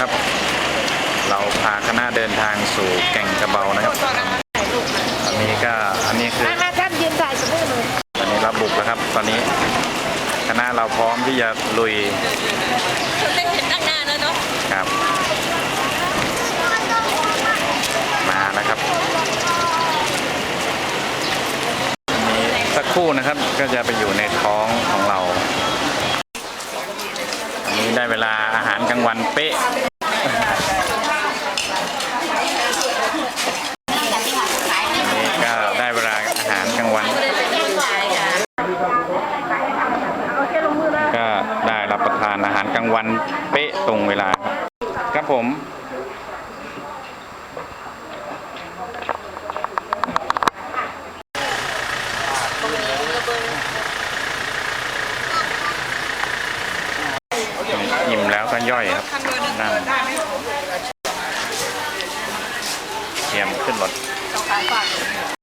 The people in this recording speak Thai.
ครับ เราพาคณะเดินทางสู่แก่งกระเบานะครับอันนี้ก็อันนี้คือท่านยืนถ่ายสมุดเลยตอนนี้เราบุกแล้วครับ ตอนนี้คณะเราพร้อมที่จะลุยได้เห็นตั้งนานแล้วเนาะครับ มาแล้วครับอันนี้สักครู่นะครับก็จะไปอยู่ในท้องของเราอันนี้ได้เวลาอาหารกลางวันเป๊ะ นี่ก็ได้เวลาอาหารกลางวัน ก็ได้รับประทานอาหารกลางวันเป๊ะตรงเวลาครับครับผม อิ่มแล้วก็ย่อยครับนั่งเตรียมขึ้นรถ